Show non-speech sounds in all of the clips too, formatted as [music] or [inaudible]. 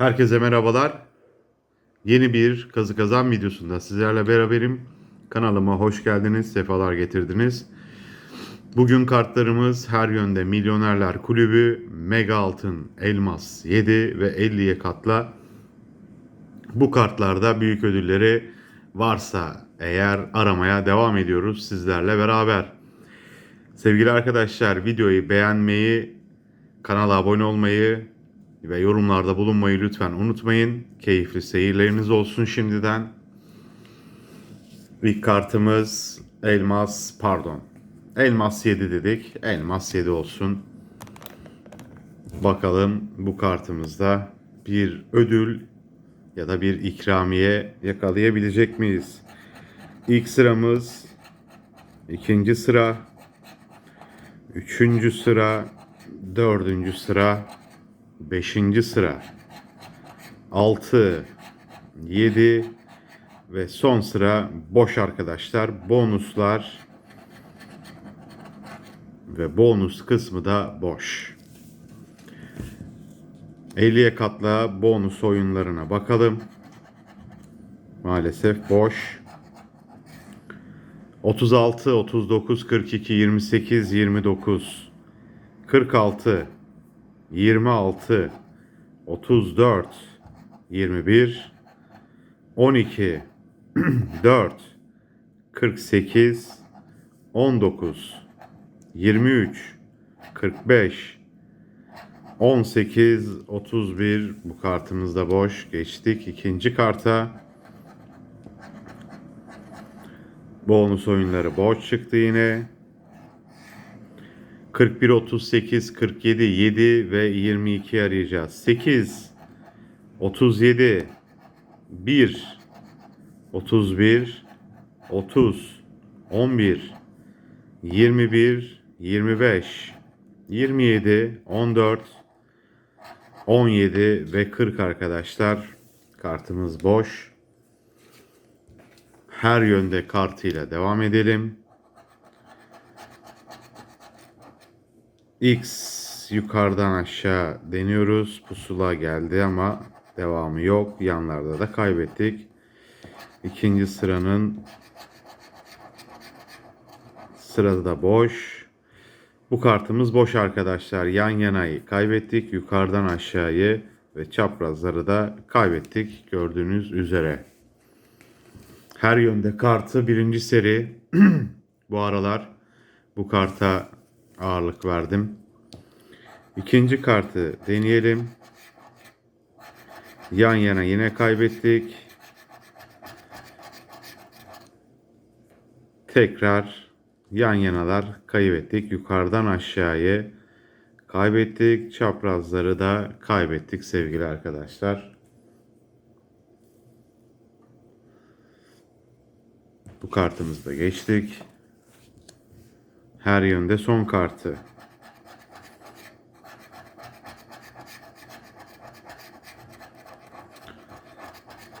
Herkese merhabalar. Yeni bir kazı kazan videosunda sizlerle beraberim. Kanalıma hoş geldiniz, sefalar getirdiniz. Bugün kartlarımız her yönde Milyonerler Kulübü, Mega Altın, Elmas 7 ve 50'ye katla. Bu kartlarda büyük ödülleri varsa eğer aramaya devam ediyoruz sizlerle beraber. Sevgili arkadaşlar videoyu beğenmeyi, kanala abone olmayı ve yorumlarda bulunmayı lütfen unutmayın. Keyifli seyirleriniz olsun şimdiden. İlk kartımız elmas pardon. Elmas 7 dedik. Elmas 7 olsun. Bakalım bu kartımızda bir ödül ya da bir ikramiye yakalayabilecek miyiz? İlk sıramız ikinci sıra üçüncü sıra dördüncü sıra beşinci sıra altı yedi ve son sıra boş arkadaşlar. Bonuslar ve bonus kısmı da boş. 50'ye katla bonus oyunlarına bakalım. Maalesef boş. 36, 39, 42, 28, 29, 46, 26, 34, 21, 12, 4, 48, 19, 23, 45, 18, 31 bu kartımız da boş. Geçtik ikinci karta. Bonus oyunları boş çıktı yine. 41, 38, 47, 7 ve 22 arayacağız. 8, 37, 1, 31, 30, 11, 21, 25, 27, 14, 17 ve 40 arkadaşlar. Kartımız boş. Her yönde kartıyla devam edelim. X yukarıdan aşağı deniyoruz. Pusula geldi ama devamı yok. Yanlarda da kaybettik. İkinci sıranın sırası da boş. Bu kartımız boş arkadaşlar. Yan yanayı kaybettik. Yukarıdan aşağıyı ve çaprazları da kaybettik. Gördüğünüz üzere. Her yönde kartı birinci seri. [clears throat] bu aralar bu karta ağırlık verdim. İkinci kartı deneyelim. Yan yana yine kaybettik. Tekrar yan yanalar kaybettik. Yukarıdan aşağıya kaybettik. Çaprazları da kaybettik sevgili arkadaşlar. Bu kartımızda geçtik. Her yönde son kartı.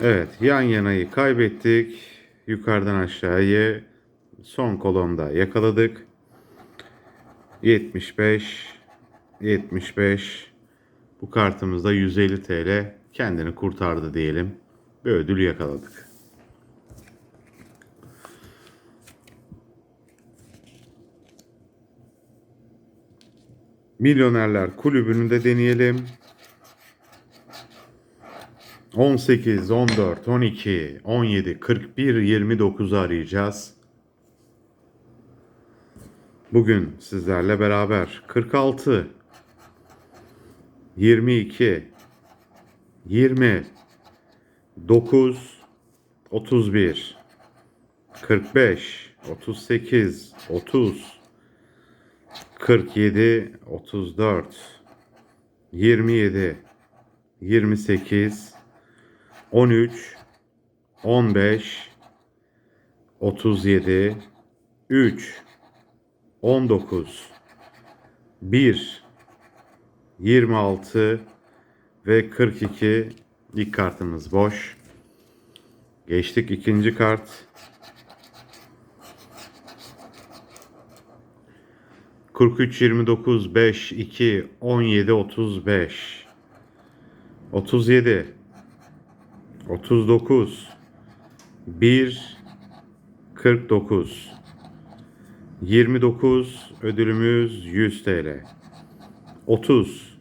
Evet, yan yanayı kaybettik. Yukarıdan aşağıya son kolonda yakaladık. 75 75 bu kartımızda 150 TL kendini kurtardı diyelim. Bir ödül yakaladık. Milyonerler Kulübü'nü de deneyelim. 18, 14, 12, 17, 41, 29 arayacağız. Bugün sizlerle beraber 46, 22, 20, 9, 31, 45, 38, 30, 47, 34, 27, 28, 13, 15, 37, 3, 19, 1, 26 ve 42 ilk kartımız boş. Geçtik ikinci kart. Kırk üç, yirmi dokuz, beş, iki, on yedi, otuz beş. 37 39 1 49 29 ödülümüz 100 TL 30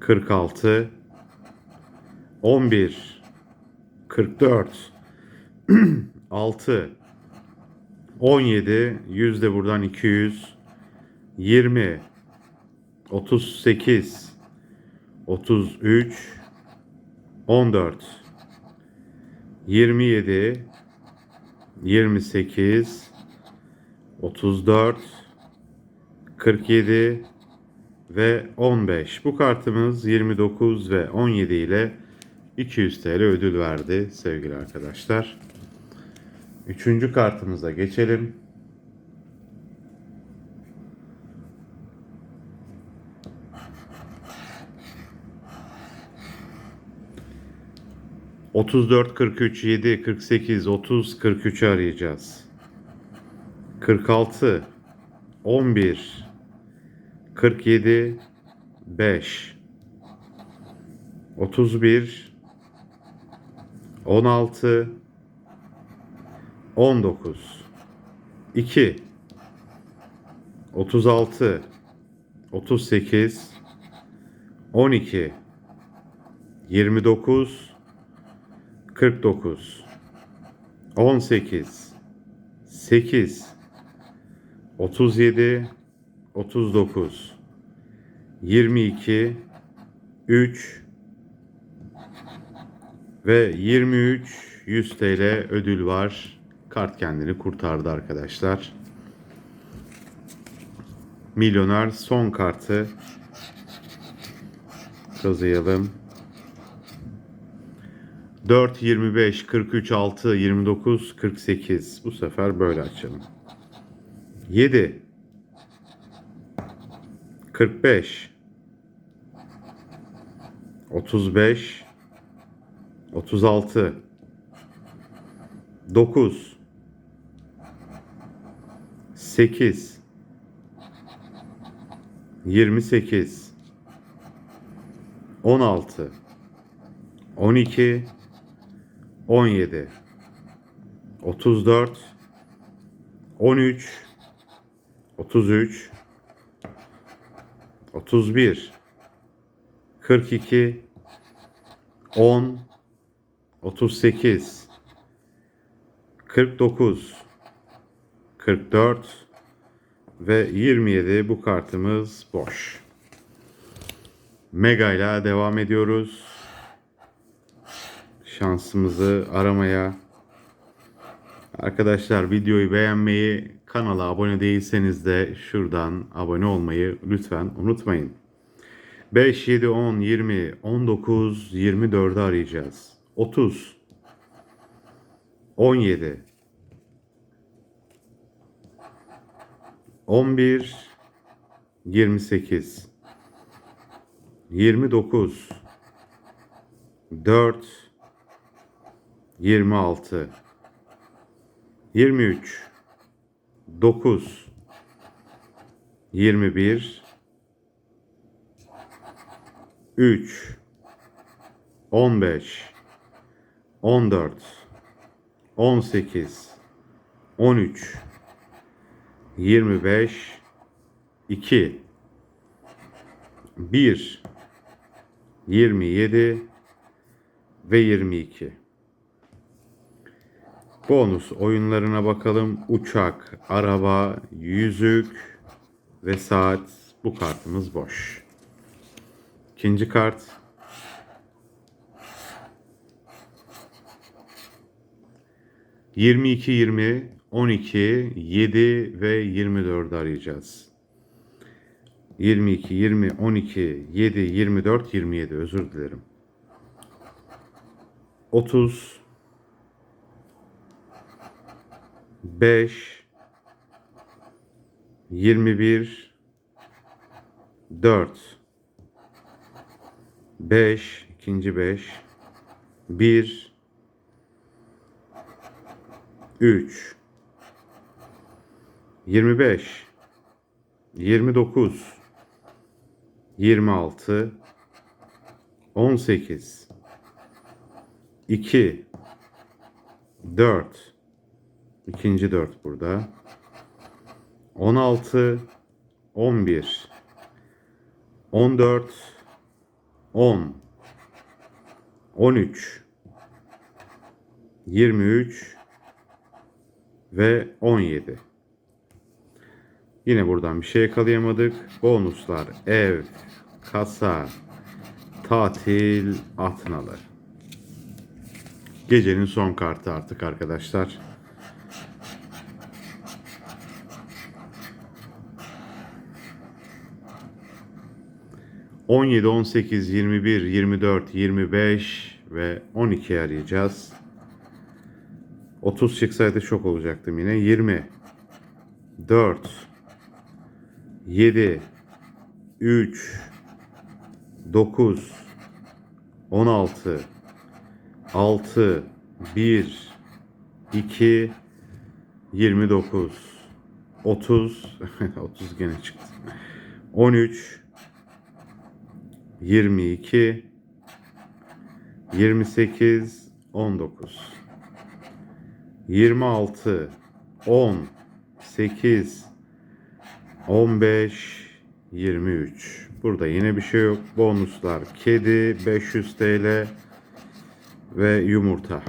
46 11 44 6 17 100 de buradan 200 20 38 33 14 27 28 34 47 ve 15. Bu kartımız 29 ve 17 ile 200 TL ödül verdi sevgili arkadaşlar. Üçüncü kartımıza geçelim. Otuz dört, kırk üç, yedi, kırk sekiz, otuz, kırk üçü arayacağız. Kırk altı, on bir, kırk yedi, beş, otuz bir, on altı, 19 2 36 38 12 29 49 18 8 37 39 22 3 ve 23 100 TL ödül var. Kart kendini kurtardı arkadaşlar. Milyoner son kartı kazıyalım. 4, 25, 43, 6, 29, 48. Bu sefer böyle açalım. 7, 45, 35, 36, 9, 8 28 16 12 17 34 13 33 31 42 10 38 49 44 ve 27 bu kartımız boş. Mega ile devam ediyoruz. Şansımızı aramaya. Arkadaşlar videoyu beğenmeyi, kanala abone değilseniz de şuradan abone olmayı lütfen unutmayın. 5, 7, 10, 20, 19, 24'ü arayacağız. 30, 17, 11 28 29 4 26 23 9 21 3 15 14 18 13 25 2 1 27 ve 22 Bonus oyunlarına bakalım. Uçak, araba, yüzük ve saat. Bu kartımız boş. İkinci kart. Yirmi iki, yirmi, 12, 7 ve 24 arayacağız. 22, 20, 12, 7, 24, 27 özür dilerim. 30 5 21 4 5 ikinci 5 1 3 25 29 26 18 2 4 İkinci 4 burada. 16 11 14 10 13 23 ve 17. Yine buradan bir şey yakalayamadık. Bonuslar ev, kasa, tatil, atnalı. Gecenin son kartı artık arkadaşlar. On yedi, on sekiz, yirmi bir, yirmi dört, yirmi beş ve on iki arayacağız. 30 çıksaydı şok olacaktım yine. 20 4 7 3 9 16 6 1 2 29 30 30 gene çıktı. 13 22 28 19 26 10 8 15 23 Burada yine bir şey yok. Bonuslar kedi 500 TL ve yumurta.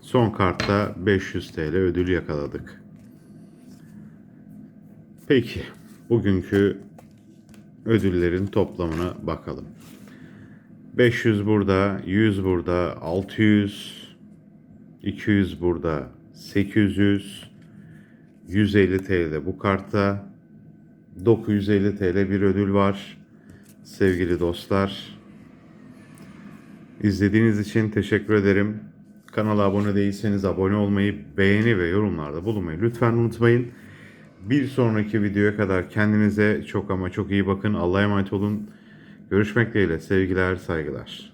Son kartta 500 TL ödül yakaladık. Peki bugünkü ödüllerin toplamına bakalım. 500 burada, 100 burada, 600 200 burada, 800, 150 TL bu kartta, 950 TL bir ödül var. Sevgili dostlar, izlediğiniz için teşekkür ederim. Kanala abone değilseniz abone olmayı, beğeni ve yorumlarda bulunmayı lütfen unutmayın. Bir sonraki videoya kadar kendinize çok ama çok iyi bakın. Allah'a emanet olun. Görüşmek dileğiyle. Sevgiler, saygılar.